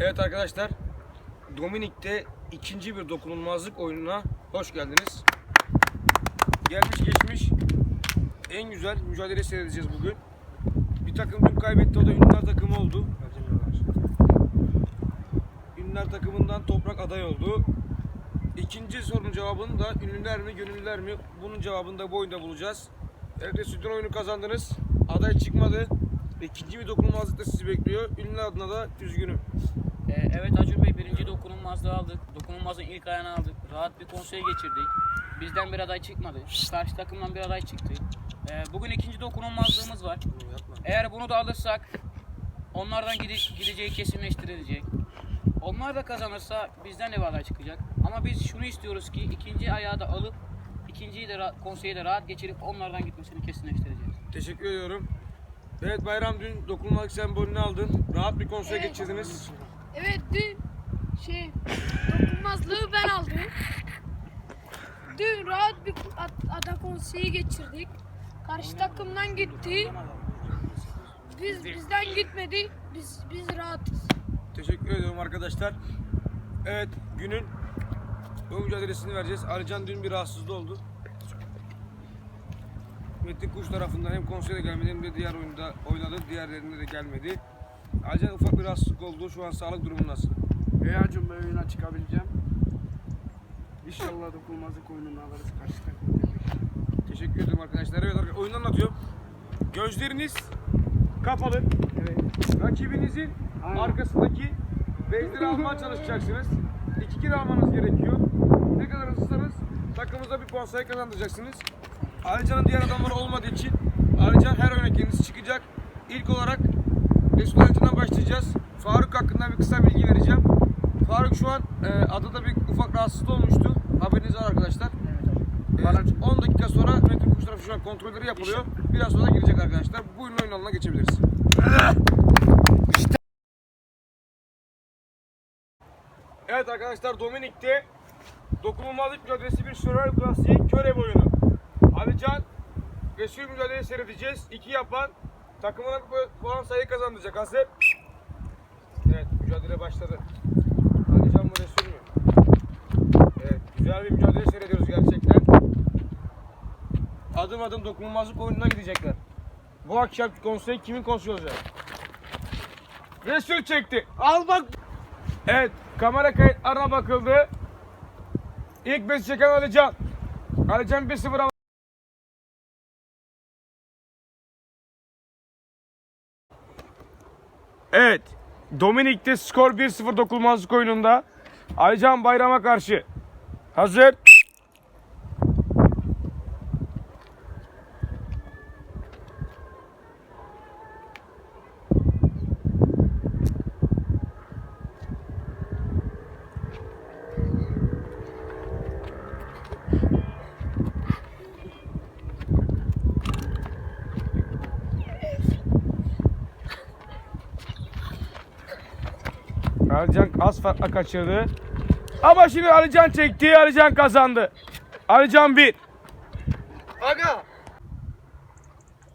Evet arkadaşlar, Dominik'te ikinci bir dokunulmazlık oyununa hoş geldiniz. Gelmiş geçmiş en güzel mücadele seyredeceğiz bugün. Bir takım dün kaybetti, o da Ünlüler takımı oldu. Ünlüler takımından Toprak aday oldu. İkinci sorunun cevabını da ünlüler mi, gönüllüler mi? Bunun cevabını da bu oyunda bulacağız. Evet, sütun oyunu kazandınız. Aday çıkmadı. İkinci bir dokunulmazlık da sizi bekliyor. Ünlü adına da üzgünüm. Ee, evet Acun Bey birinci dokunulmazlığı aldık. Dokunulmazlığın ilk ayağını aldık. Rahat bir konseye geçirdik. Bizden bir aday çıkmadı. Karşı takımdan bir aday çıktı. Ee, bugün ikinci dokunulmazlığımız var. Eğer bunu da alırsak onlardan gide- gideceği kesinleştirilecek. Onlar da kazanırsa bizden de bir aday çıkacak. Ama biz şunu istiyoruz ki ikinci ayağı da alıp ikinciyi de konseyi de rahat geçirip onlardan gitmesini kesinleştireceğiz. Teşekkür ediyorum. Evet Bayram dün dokunulmazlık sembolünü aldın. Rahat bir konseye Evet. geçirdiniz. Evet dün şey dokunmazlığı ben aldım. Dün rahat bir ada konseyi geçirdik. Karşı takımdan gitti. Biz bizden gitmedi. Biz biz rahatız. Teşekkür ediyorum arkadaşlar. Evet günün bu mücadelesini vereceğiz. Alican dün bir rahatsızlığı oldu. Metin Kuş tarafından hem konsere gelmedi hem de diğer oyunda oynadı. Diğerlerinde de gelmedi. Alican ufak bir rahatsızlık oldu. Şu an sağlık durumu nasıl? Beyacım ben oyuna çıkabileceğim. İnşallah dokunulmazlık oyununu alırız karşı takım. Teşekkür ederim arkadaşlar. Evet arkadaşlar oyunu anlatıyorum. Gözleriniz kapalı. Evet. Rakibinizin Aynen. arkasındaki bezleri almaya çalışacaksınız. İki kere almanız gerekiyor. Ne kadar hızlısınız takımınıza bir puan sayı kazandıracaksınız. Alican'ın diğer adamları olmadığı için Alican her oyuna kendisi çıkacak. İlk olarak Resul Alican'dan başlayacağız. Faruk hakkında bir kısa bilgi vereceğim. Faruk şu an e, adada bir ufak rahatsızlık olmuştu. Haberiniz var arkadaşlar. E, 10 dakika sonra Metin Kuş tarafı şu an kontrolleri yapılıyor. Biraz sonra girecek arkadaşlar. Buyurun oyun alanına geçebiliriz. Evet arkadaşlar Dominik'te dokunulmazlık mücadelesi bir Survival Classic köre oyunu. Alican ve Sür mücadele seyredeceğiz. İki yapan takımına bu puan sayı kazandıracak. Hazır. Evet mücadele başladı. Alican mı Resul mü? Evet güzel bir mücadele seyrediyoruz gerçekten. Adım adım dokunulmazlık oyununa gidecekler. Bu akşam konsey kimin konseyi olacak? Resul çekti. Al bak. Evet, kamera kayıtlarına bakıldı. İlk beş çeken Alican. Alican 1-0 Evet. Dominik'te skor 1-0 dokunulmazlık oyununda. Alican Bayram'a karşı. Hazır. Farkla kaçırdı. Ama şimdi Alican çekti. Alican kazandı. Alican 1. Aga!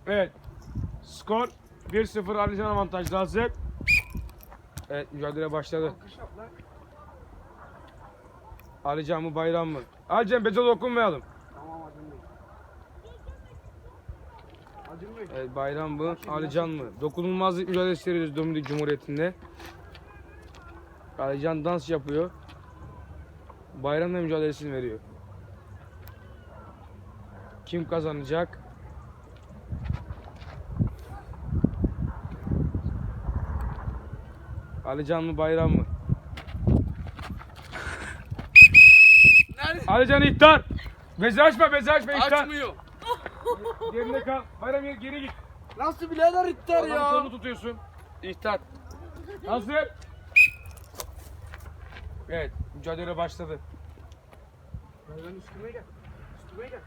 Evet. Skor 1-0 Alican avantajlı hazır. Evet mücadele başladı. Alican mı Bayram mı? Alican beze dokunmayalım. Tamam Acun Bey. Evet Bayram mı? Alican mı? Dokunulmazlık mücadelesi veriyoruz Dominik Cumhuriyeti'nde. Alican dans yapıyor. Bayram da mücadelesini veriyor. Kim kazanacak? Alican mı Bayram mı? Nerede? Alican ihtar! Bezi açma, bezi açma ihtar! Açmıyor. Yerine kal. Bayram geri, geri git. Nasıl birader iptal Adamın ya? kolunu tutuyorsun. İhtar. Hazır. Evet, mücadele başladı. Ben üstüme gel. Üstüme gel.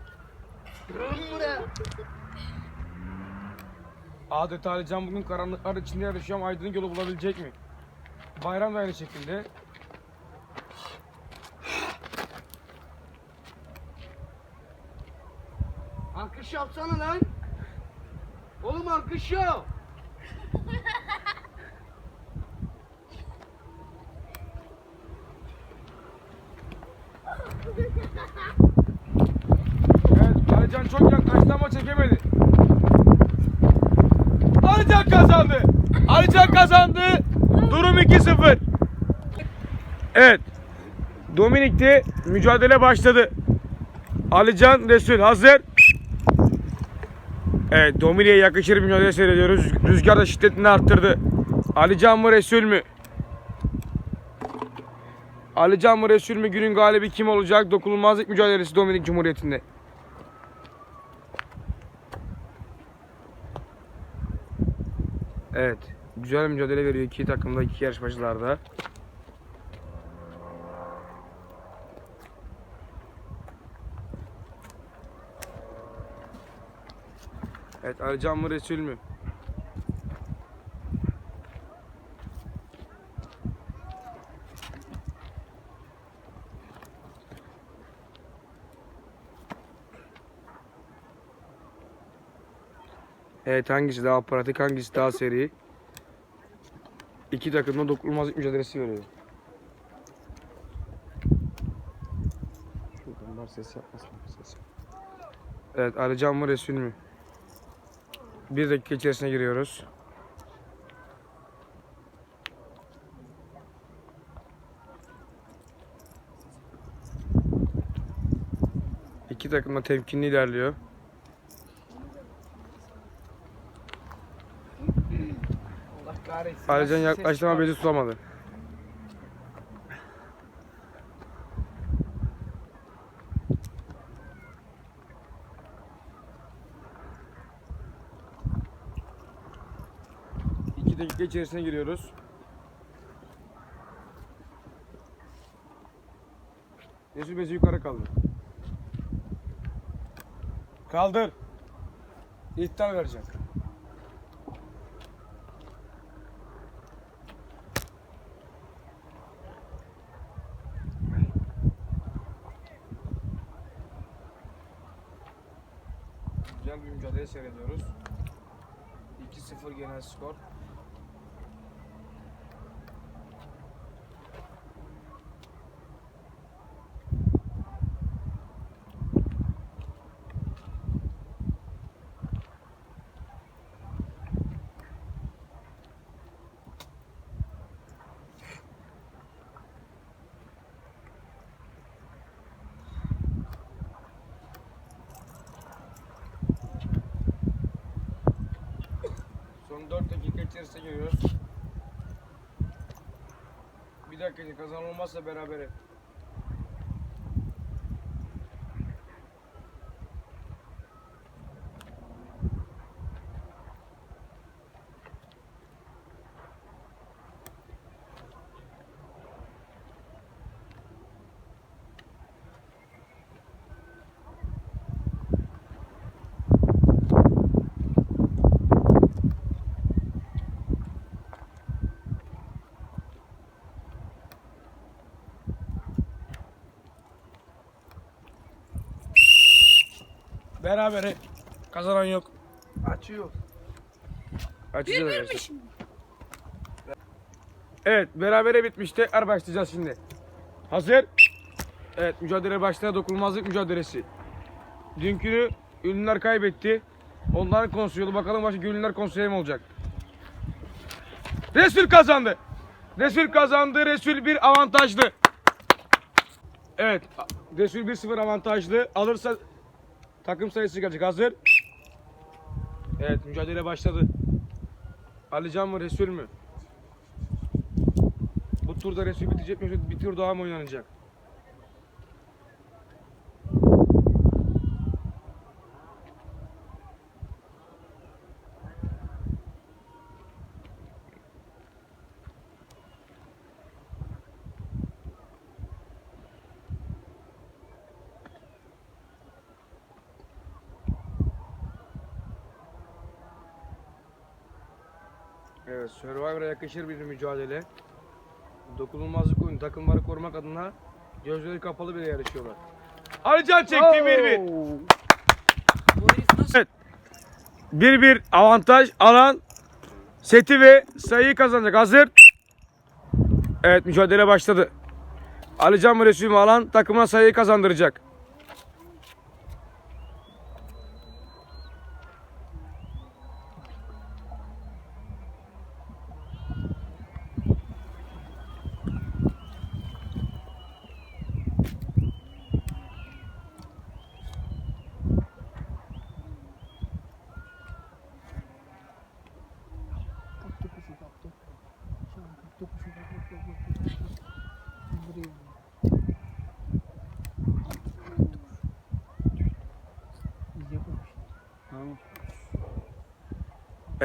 Kıralım buraya. Adeta Alican bugün karanlıklar içinde yarışıyor ama aydınlık yolu bulabilecek mi? Bayram da aynı şekilde. Alkış yapsana lan. Oğlum alkış yap. Evet Alican çok yaklaştı ama çekemedi. Alican kazandı. Alican kazandı. Durum 2-0. Evet. Dominik'te mücadele başladı. Alican Resul hazır. Evet Dominik'e yakışır bir mücadele seyrediyoruz. Rüzgar da şiddetini arttırdı. Alican mı Resul mü? Alican mı Resul mü günün galibi kim olacak? Dokunulmazlık mücadelesi Dominik Cumhuriyeti'nde. Evet. Güzel mücadele veriyor iki takımda, iki yarışmacılarda. Evet Alican mı Resul mü? Evet hangisi daha pratik hangisi daha seri? İki takım da dokunulmazlık mücadelesi veriyor. Şuradan var ses yapmasın ses. Evet Alican mı Resul mü? Bir dakika içerisine giriyoruz. İki takım da temkinli ilerliyor. Allah kahretsin. Alican Nasıl ses yaklaştı ama çıkar? bezi tutamadı. İki dakika içerisine giriyoruz. Resul bezi yukarı kaldır. Kaldır. İhtar verecek. Güzel bir mücadele seyrediyoruz. 2-0 genel skor. Son 4 dakika içerisine giriyoruz. Bir dakika kazanılmazsa berabere. Berabere. Kazanan yok. Açıyor. Açacağız Bir arkadaşlar. mi şimdi? Evet berabere bitmiş. Tekrar başlayacağız şimdi. Hazır. Evet mücadele başladı. Dokunulmazlık mücadelesi. Dünkünü ünlüler kaybetti. Onların konuşuyordu. Bakalım başka ünlüler konseri mi olacak? Resul kazandı. Resul kazandı. Resul bir avantajlı. Evet. Resul 1-0 avantajlı. Alırsa takım sayısı gelecek. Hazır. Evet mücadele başladı. Alican mı Resul mü? Bu turda Resul bitecek mi bir tur daha mı oynanacak? Evet, Survivor'a yakışır bir mücadele. Dokunulmazlık oyunu takımları korumak adına gözleri kapalı bile yarışıyorlar. Alican çekti 1-1. Herif nasıl Evet. 1-1 avantaj alan seti ve sayıyı kazanacak. Hazır. Evet mücadele başladı. Alican mı Resul mü alan takımına sayıyı kazandıracak.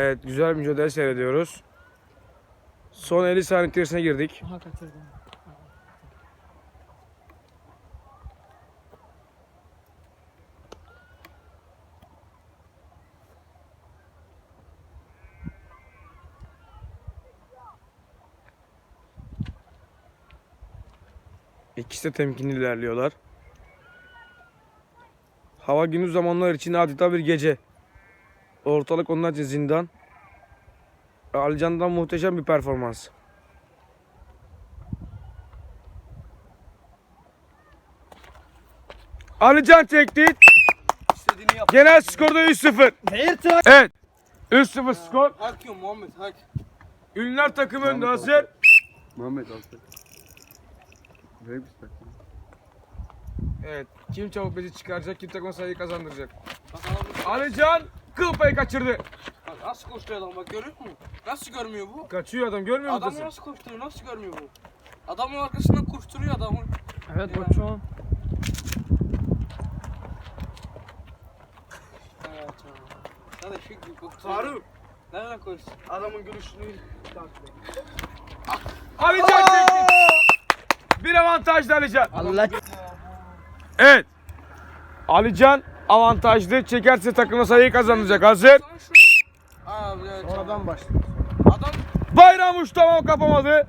Evet güzel bir mücadele seyrediyoruz. Son 50 saniye içerisine girdik. Aha kaçırdım. İkisi de temkinli ilerliyorlar. Hava gündüz zamanlar için adeta bir gece. Ortalık onlar için zindan. Alican'dan muhteşem bir performans. Alican çekti. Genel skorda 3-0. Hayır tak. Evet. 3-0 skor. Hak yiyor Muhammed hak. Ünlüler takımı önde hazır. Muhammed istersen? Evet. Kim çabuk bezi çıkaracak, kim takıma sayıyı kazandıracak. Alican kıl payı kaçırdı. bak nasıl koşturuyor adam bak görüyor musun? Nasıl görmüyor bu? Kaçıyor adam görmüyor Adamı musun? nasıl koşturuyor nasıl görmüyor bu? Adamın arkasından koşturuyor adamı. Evet koçum. Evet Hadi şu koşturuyor. Faruk. Nereden koştun? Adamın gülüşünü takip et. Alican çekti. Bir avantajlı Alican. Allah Evet. Alican avantajlı. Çekerse takıma sayıyı kazanacak. Hazır. Aa evet. Oradan başlıyor. Adam Bayram uç tamam kapamadı.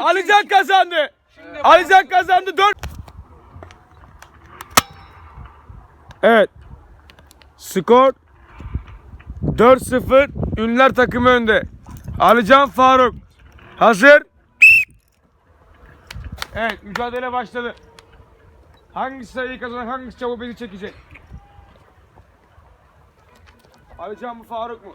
Alican kazandı. şimdi Alican kazandı 4. Evet. Skor 4-0 Ünlüler takımı önde. Alican Faruk. Hazır. Evet mücadele başladı. Hangisi sayıyı kazanacak, hangisi çabuk beni çekecek? Alican mı Faruk mu?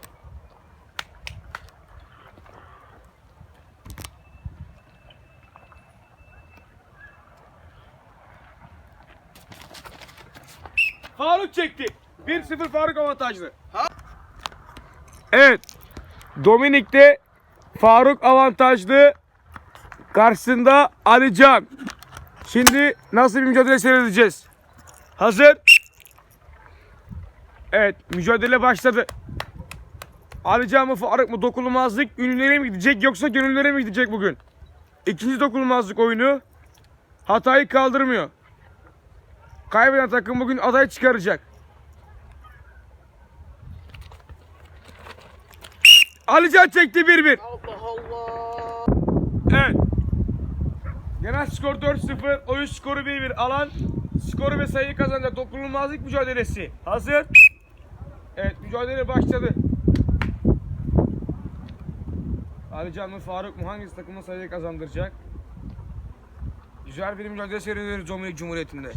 Faruk çekti. 1-0 Faruk avantajlı. Evet. Dominik'te Faruk avantajlı. Karşısında Alican. Şimdi nasıl bir mücadele seyredeceğiz? Hazır. Evet mücadele başladı. Alican mı Faruk mu dokunulmazlık ünlülere mi gidecek yoksa gönüllere mi gidecek bugün? İkinci dokunulmazlık oyunu hatayı kaldırmıyor. Kaybeden takım bugün aday çıkaracak. Alican çekti 1-1. Allah Allah. Genel skor 4-0. Oyun skoru 1-1. Alan skoru ve sayıyı kazanacak. Dokunulmazlık mücadelesi. Hazır. Evet mücadele başladı. Alican mı Faruk mu hangisi takımın sayıyı kazandıracak? Güzel bir mücadele seyrediyoruz Dominik Cumhuriyeti'nde.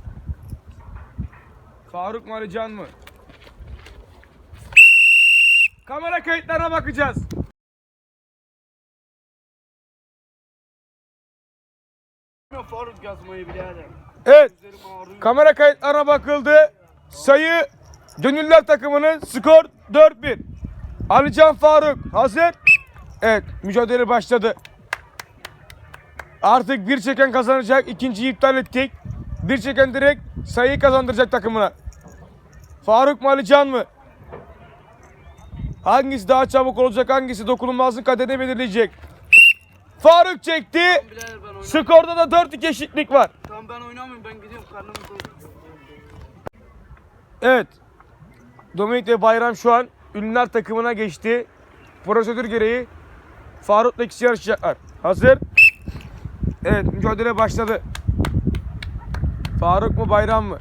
Faruk mu Alican mı? Kamera kayıtlarına bakacağız. Faruk yazmayı birader. Evet. Kamera kayıtlarına bakıldı. Sayı Gönüller takımının skor 4-1. Alican Faruk hazır. Evet mücadele başladı. Artık bir çeken kazanacak. İkinciyi iptal ettik. Bir çeken direkt sayıyı kazandıracak takımına. Faruk mu Alican mı? Hangisi daha çabuk olacak hangisi dokunulmazlık kaderini belirleyecek. Faruk çekti. Birader ben oynamıyorum. Skorda da 4-2 eşitlik var. Tamam ben oynamıyorum ben gidiyorum karnım doydu. Evet. Dominik ve Bayram şu an ünlüler takımına geçti. Prosedür gereği Faruk'la ikisi yarışacaklar. Hazır. Evet mücadele başladı. Faruk mu Bayram mı?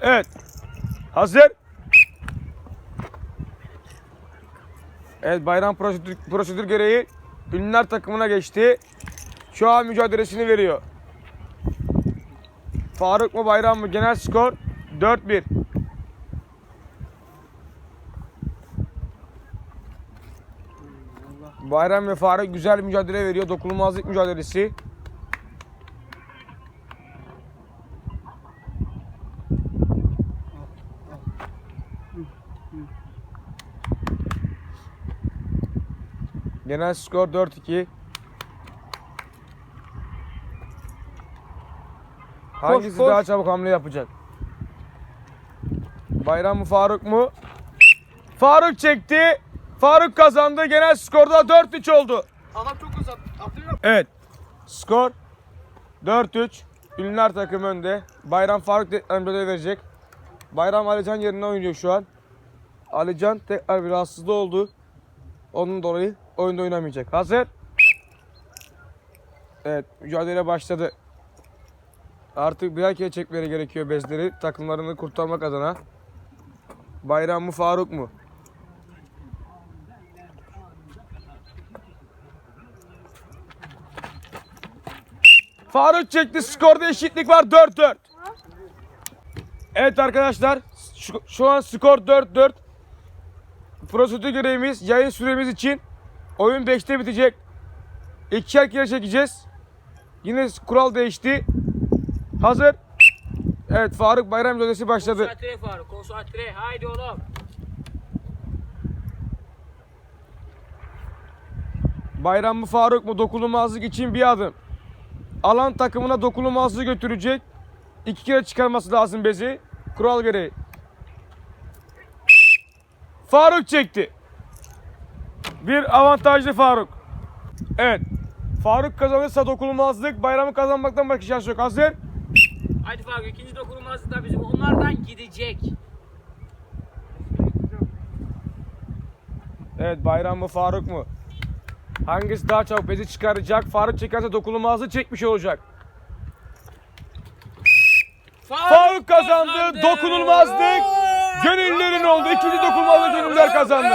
Evet. Hazır. Evet Bayram prosedür, prosedür gereği ünlüler takımına geçti. Şu an mücadelesini veriyor. Faruk mu Bayram mı? Genel skor 4-1. Bayram ve Faruk güzel mücadele veriyor. Dokunulmazlık mücadelesi. Genel skor 4-2. Hangisi koş. daha çabuk hamle yapacak? Bayram mı Faruk mu? Faruk çekti. Faruk kazandı. Genel skorda 4-3 oldu. Adam çok. Atıyor. Evet. Skor 4-3. Ünlüler takım önde. Bayram Faruk tekrar mücadele verecek. Bayram Alican yerine oynuyor şu an. Alican tekrar bir rahatsızlığı oldu. Onun dolayı oyunda oynamayacak. Hazır. Evet mücadele başladı. Artık birer kere çekmeleri gerekiyor bezleri. Takımlarını kurtarmak adına. Bayram mı Faruk mu? Faruk çekti. Skorda eşitlik var 4-4. Evet arkadaşlar. Şu, şu an skor 4-4. Prosedür görevimiz yayın süremiz için oyun 5'te bitecek. İkişer kere çekeceğiz. Yine kural değişti. Hazır. Evet Faruk Bayram mücadelesi başladı. Konsantre Faruk, konsantre. Haydi oğlum. Bayram mı Faruk mu dokunulmazlık için bir adım. Alan takımına dokunulmazlığı götürecek. İki kere çıkarması lazım bezi. Kural gereği. Faruk çekti. Bir avantajlı Faruk. Evet. Faruk kazanırsa dokunulmazlık. Bayramı kazanmaktan başka şans yok. Hazır. Haydi Faruk ikinci dokunulmazlık da bizim onlardan gidecek. Evet Bayram mı Faruk mu? Hangisi daha çabuk bezi çıkaracak? Faruk çekerse dokunulmazlığı çekmiş olacak. Faruk kazandı. Dokunulmazlık. Gönüllerin oldu. İkinci dokunulmazlık gönüller kazandı.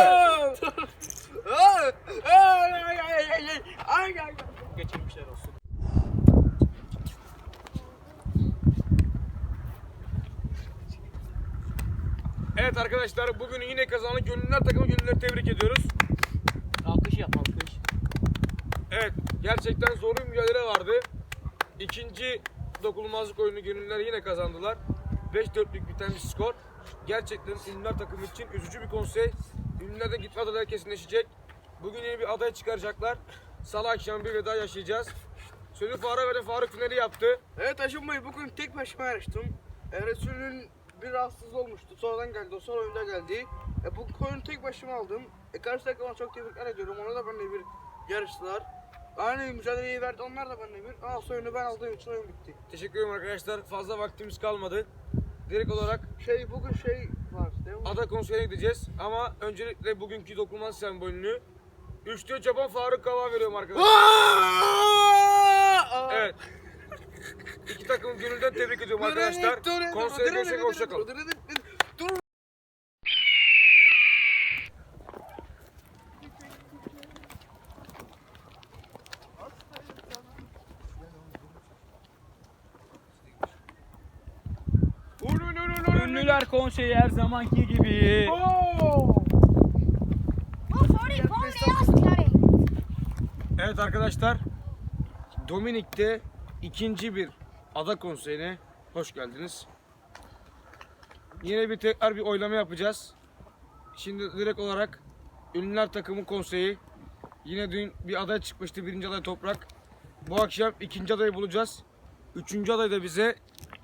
Geçirmişler olsun. Evet arkadaşlar bugün yine kazanan gönüller takımı gönülleri tebrik ediyoruz. Alkış yap alkış. Evet gerçekten zor bir mücadele vardı. İkinci dokunulmazlık oyunu gönüller yine kazandılar. 5-4'lük biten bir skor. Gerçekten ünlüler takımı için üzücü bir konsey. Ünlülerden gitme adayları kesinleşecek. Bugün yeni bir aday çıkaracaklar. Salı akşam bir veda yaşayacağız. Sözü Faruk ve Faruk finali yaptı. Evet Acun Bey bugün tek başıma yarıştım. E, Resul'ün bir rahatsız olmuştu. Sonradan geldi. O son oyunda geldi. E, bu oyunu tek başıma aldım. E, karşı takıma çok tebrikler ediyorum. Ona da benimle bir yarıştılar. Aynı mücadeleyi verdi. Onlar da benimle bir. Aa oyunu ben aldığım için oyun bitti. Teşekkür ederim arkadaşlar. Fazla vaktimiz kalmadı. Direkt olarak Şey bugün şey var değil mi? ada konseyine gideceğiz. Ama öncelikle bugünkü dokunulmaz sembolünü 3'te Japon Faruk Kava veriyorum arkadaşlar. Evet. İki takım gönülden tebrik ediyorum arkadaşlar. Konseye görüşmek hoşçakalın. Ünlüler konseyi her zamanki gibi. Evet arkadaşlar. Dominik'te ikinci bir ada konseyine hoş geldiniz. Yine bir tekrar bir oylama yapacağız. Şimdi direkt olarak Ünlüler takımı konseyi yine dün bir aday çıkmıştı. Birinci aday Toprak. Bu akşam ikinci adayı bulacağız. Üçüncü aday da bize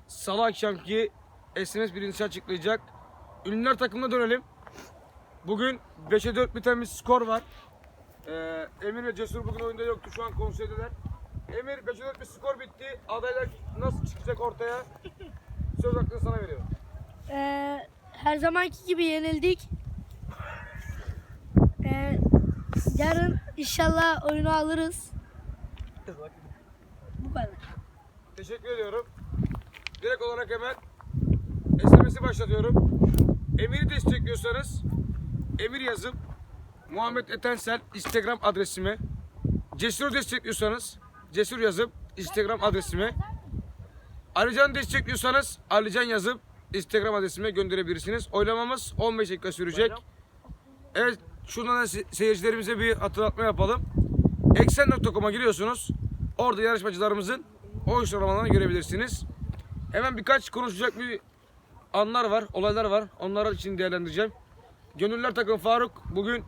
salı akşamki SMS birincisi açıklayacak. Ünlüler takımına dönelim. Bugün 5'e 4 biten bir skor var. Ee, Emir ve Cesur bugün oyunda yoktu. Şu an konseydeler. Emir 5'e 4 bir skor bitti. Adaylar nasıl çıkacak ortaya? Söz hakkını sana veriyorum. Ee, her zamanki gibi yenildik. Ee, yarın inşallah oyunu alırız. Bu kadar. Teşekkür ediyorum. Direkt olarak hemen SMS'i başlatıyorum. Emir'i destekliyorsanız Emir yazıp Muhammed Etensel Instagram adresime Cesur destekliyorsanız Cesur yazıp Instagram adresime Alican destekliyorsanız Alican yazıp Instagram adresime gönderebilirsiniz. Oylamamız 15 dakika sürecek. Evet şuradan da se- seyircilerimize bir hatırlatma yapalım. Eksen.com'a giriyorsunuz. Orada yarışmacılarımızın oy sıralamalarını görebilirsiniz. Hemen birkaç konuşacak bir anlar var, olaylar var. Onları için değerlendireceğim. Gönüller takım Faruk bugün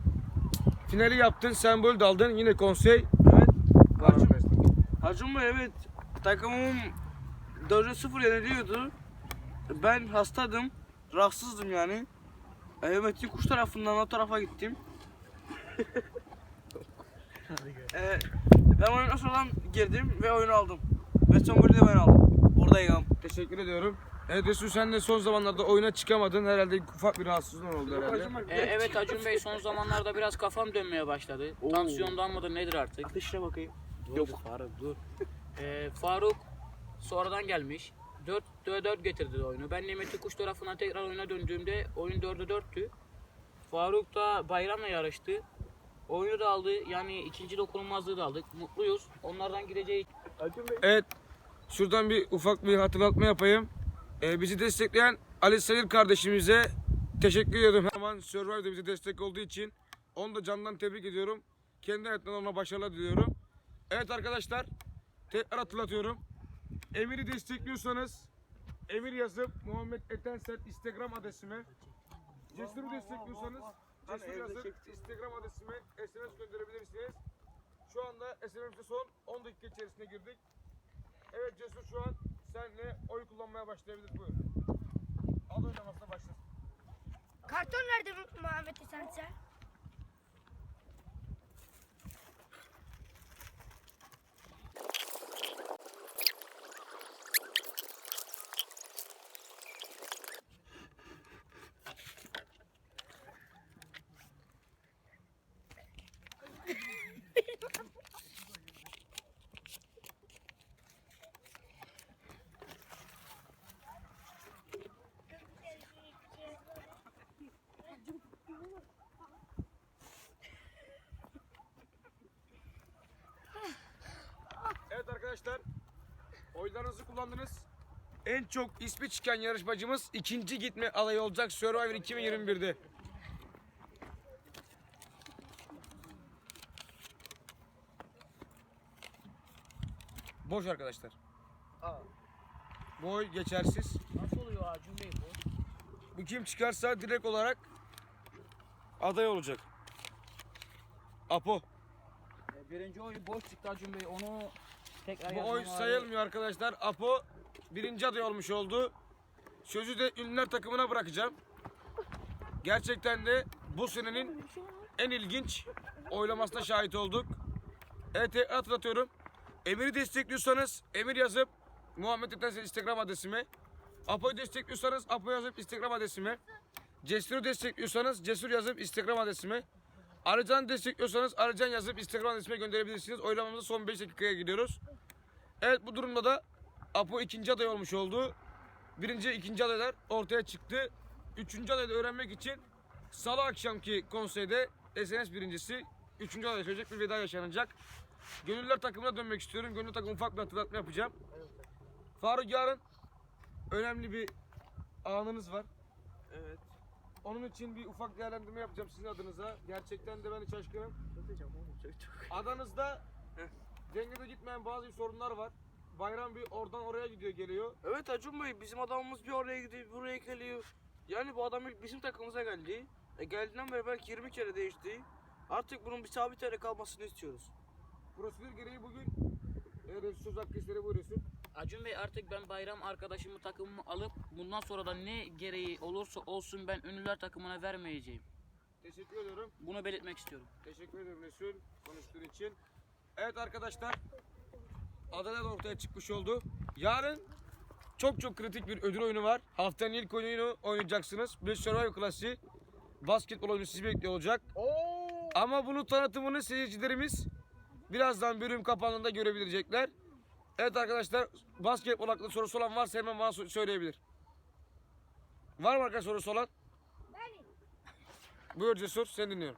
finali yaptın, sembol de aldın. Yine konsey. Evet. Arkadaşlar. Acun Bey evet takımım 4-0 yeniliyordu. Ben hastadım. Rahatsızdım yani. E, Metin Kuş tarafından o tarafa gittim. e, ben oyuna sonradan girdim ve oyunu aldım. Ve son golü de ben aldım. Buradayım. Teşekkür ediyorum. Evet Resul sen de son zamanlarda oyuna çıkamadın. Herhalde ufak bir rahatsızlığın oldu herhalde. E, evet Acun Bey son zamanlarda biraz kafam dönmeye başladı. Tansiyondan mıdır nedir artık? Ateşine bakayım. Yok Faruk dur. E, Faruk sonradan gelmiş. 4 4 4 getirdi oyunu. Ben Nimetli Kuş tarafından tekrar oyuna döndüğümde oyun 4'e 4'tü. Faruk da bayramla yarıştı. Oyunu da aldı. Yani ikinci dokunulmazlığı da aldık. Mutluyuz. Onlardan gideceği Evet. Şuradan bir ufak bir hatırlatma yapayım. Ee, bizi destekleyen Ali Sayır kardeşimize teşekkür ediyorum. Hemen Survivor'da bize destek olduğu için. Onu da candan tebrik ediyorum. Kendi hayatından ona başarılar diliyorum. Evet arkadaşlar. Tekrar hatırlatıyorum. Emir'i destekliyorsanız Emir yazıp Muhammed Etenset Instagram adresime Cesur'u destekliyorsanız Cesur yazıp Instagram adresime SMS gönderebilirsiniz. Şu anda SMS'e son 10 dakika içerisinde girdik. Evet Cesur şu an senle oy kullanmaya başlayabiliriz. Buyur. Al oynamasına başlasın. Karton nerede Muhammed Esense? Evet arkadaşlar. Oylarınızı kullandınız. En çok ismi çıkan yarışmacımız ikinci gitme alayı olacak Survivor 2021'de. Boş arkadaşlar. Bu oy geçersiz. nasıl oluyor Acun Bey bu? Bu kim çıkarsa direkt olarak aday olacak. Apo. E, Birinci oy boş çıktı Acun Bey. Onu tekrar Bu oy yazmam sayılmıyor arkadaşlar. Apo birinci aday olmuş oldu. Sözü de ünlüler takımına bırakacağım. Gerçekten de bu senenin en ilginç oylamasına şahit olduk. Evet tekrar hatırlatıyorum. Emir'i destekliyorsanız Emir yazıp Muhammed Etense Instagram adresime. Apo'yu destekliyorsanız Apo yazıp Instagram adresime. Cesur'u destekliyorsanız Cesur yazıp Instagram adresime. Arıcan destekliyorsanız Arıcan yazıp Instagram adresime gönderebilirsiniz. Oylamamıza son 5 dakikaya gidiyoruz. Evet bu durumda da Apo ikinci aday olmuş oldu. Birinci, ikinci adaylar ortaya çıktı. Üçüncü adayı da öğrenmek için Salı akşamki konseyde SNS birincisi üçüncü aday söyleyecek bir veda yaşanacak. Gönüller takımına dönmek istiyorum. Gönüllü takım ufak bir hatırlatma yapacağım. Faruk yarın önemli bir anınız var. Evet. Onun için bir ufak değerlendirme yapacağım sizin adınıza. Gerçekten de ben hiç şaşkınım. Adanızda dengede gitmeyen bazı sorunlar var. Bayram bir oradan oraya gidiyor geliyor. Evet Acun Bey bizim adamımız bir oraya gidiyor buraya geliyor. Yani bu adam ilk bizim takımımıza geldi. E, geldiğinden beri belki 20 kere değişti. Artık bunun bir sabit yere kalmasını istiyoruz. Prosedür gereği bugün evet, söz hakkı eseri buyuruyorsun. Acun Bey artık ben bayram arkadaşımı takımımı alıp bundan sonra da ne gereği olursa olsun ben ünlüler takımına vermeyeceğim. Teşekkür ediyorum. Bunu belirtmek istiyorum. Teşekkür ederim Resul konuştuğun için. Evet arkadaşlar. Adana da ortaya çıkmış oldu. Yarın çok çok kritik bir ödül oyunu var. Haftanın ilk oyunu oynayacaksınız. Bir Survivor klasiği. Basketbol oyunu sizi bekliyor olacak. Ama bunun tanıtımını seyircilerimiz birazdan bölüm kapandığında görebilecekler. Evet arkadaşlar basketbol hakkında sorusu olan varsa hemen bana söyleyebilir. Var mı arkadaşlar sorusu olan? Buyur Cesur seni dinliyorum.